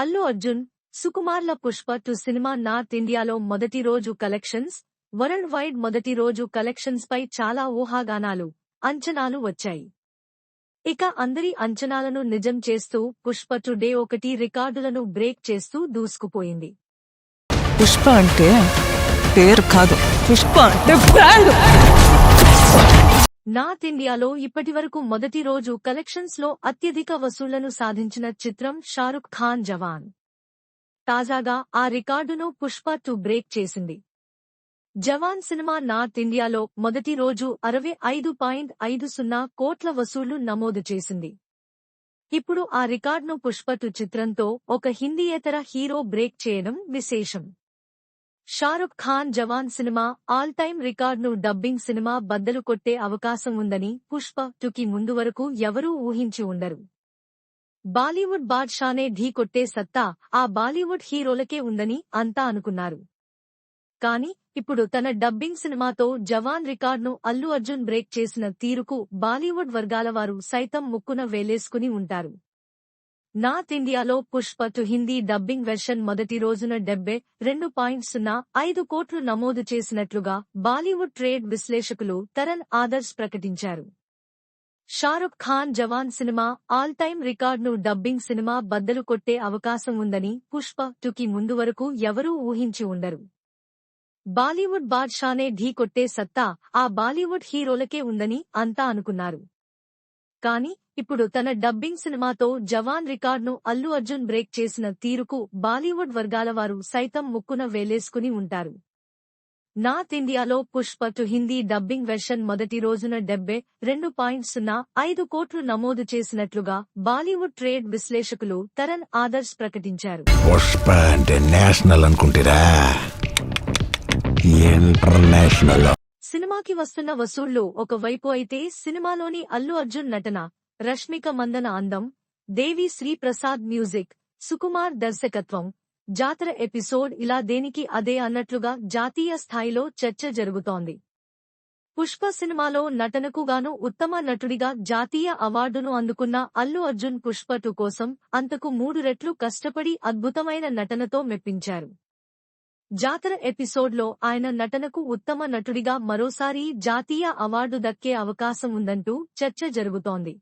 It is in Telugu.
అల్లు అర్జున్ సుకుమార్ల పుష్ప టు సినిమా నార్త్ ఇండియాలో మొదటి రోజు కలెక్షన్స్ వరల్డ్ వైడ్ మొదటి రోజు కలెక్షన్స్ పై చాలా ఊహాగానాలు అంచనాలు వచ్చాయి. ఇక అందరి అంచనాలను నిజం చేస్తూ పుష్ప టు డే ఒకటి రికార్డులను బ్రేక్ చేస్తూ దూసుకుపోయింది. పుష్ప అంటే పేరు కాదు పుష్ప అంటే నార్త్ ఇండియాలో ఇప్పటివరకు మొదటి రోజు కలెక్షన్స్లో అత్యధిక వసూళ్ళను సాధించిన చిత్రం షారుఖ్ ఖాన్ జవాన్. తాజాగా ఆ రికార్డును పుష్ప టూ బ్రేక్ చేసింది. జవాన్ సినిమా నార్త్ ఇండియాలో మొదటి రోజు అరవై ఐదు పాయింట్ ఐదు సున్నా కోట్ల వసూళ్ళు నమోదు చేసింది. ఇప్పుడు ఆ రికార్డును పుష్ప టూ చిత్రంతో ఒక హిందీయేతర హీరో బ్రేక్ చేయడం విశేషం. Shahrukh Khan Jawan cinema all time రికార్డును డబ్బింగ్ సినిమా బద్దలు కొట్టే అవకాశం ఉందని పుష్ప టుకి ముందు వరకు ఎవరూ ఊహించి ఉండరు. బాలీవుడ్ బాద్షానే ఢీ కొట్టే సత్తా ఆ బాలీవుడ్ హీరోలకే ఉందని అంతా అనుకున్నారు. కానీ ఇప్పుడు తన డబ్బింగ్ సినిమాతో జవాన్ రికార్డును అల్లు అర్జున్ బ్రేక్ చేసిన తీరుకు బాలీవుడ్ వర్గాల వారు సైతం ముక్కున వేలేసుకుని ఉంటారు. నార్త్ ఇండియాలో Pushpa two Hindi dubbing version మొదటి రోజున డెబ్బై రెండు పాయింట్ సున్నా ఐదు కోట్లు నమోదు చేసినట్లుగా బాలీవుడ్ ట్రేడ్ విశ్లేషకులు తరణ్ ఆదర్శ్ ప్రకటించారు. Shahrukh Khan Jawan cinema all time రికార్డును డబ్బింగ్ సినిమా బద్దలు కొట్టే అవకాశం ఉందని పుష్ప టుకి ముందు వరకు ఎవరూ ఊహించి ఉండరు. బాలీవుడ్ బాద్షానే ఢీ కొట్టే సత్తా ఆ బాలీవుడ్ హీరోలకే ఉందని అంతా అనుకున్నారు. కానీ ఇప్పుడు తన డబ్బింగ్ సినిమాతో జవాన్ రికార్డును అల్లు అర్జున్ బ్రేక్ చేసిన తీరుకు బాలీవుడ్ వర్గాల వారు సైతం ముక్కున వేలేసుకుని ఉంటారు. నార్త్ ఇండియాలో Pushpa two Hindi dubbing version మొదటి రోజున డెబ్బై రెండు పాయింట్ సున్నా ఐదు కోట్లు నమోదు చేసినట్లుగా బాలీవుడ్ ట్రేడ్ విశ్లేషకులు తరణ్ ఆదర్శ్ ప్రకటించారు. పుష్ప అంటే నేషనల్ అనుకుంటారా. ఇంటర్నేషనల్ సినిమాకి వస్తున్న వసూళ్ళు ఒకవైపు అయితే సినిమాలోని అల్లు అర్జున్ నటన రష్మిక మందన అందం దేవి శ్రీప్రసాద్ మ్యూజిక్ సుకుమార్ దర్శకత్వం జాతర ఎపిసోడ్ ఇలా దేనికి అదే అన్నట్లుగా జాతీయ స్థాయిలో చర్చ జరుగుతోంది. పుష్ప సినిమాలో నటనకు గాను ఉత్తమ నటుడిగా జాతీయ అవార్డును అందుకున్న అల్లు అర్జున్ పుష్ప టు కోసం అంతకు మూడు రెట్లు కష్టపడి అద్భుతమైన నటనతో మెప్పించారు. జాతర ఎపిసోడ్లో ఆయన నటనకు ఉత్తమ నటుడిగా మరోసారి జాతీయ అవార్డు దక్కే అవకాశం ఉందంటూ చర్చ జరుగుతోంది.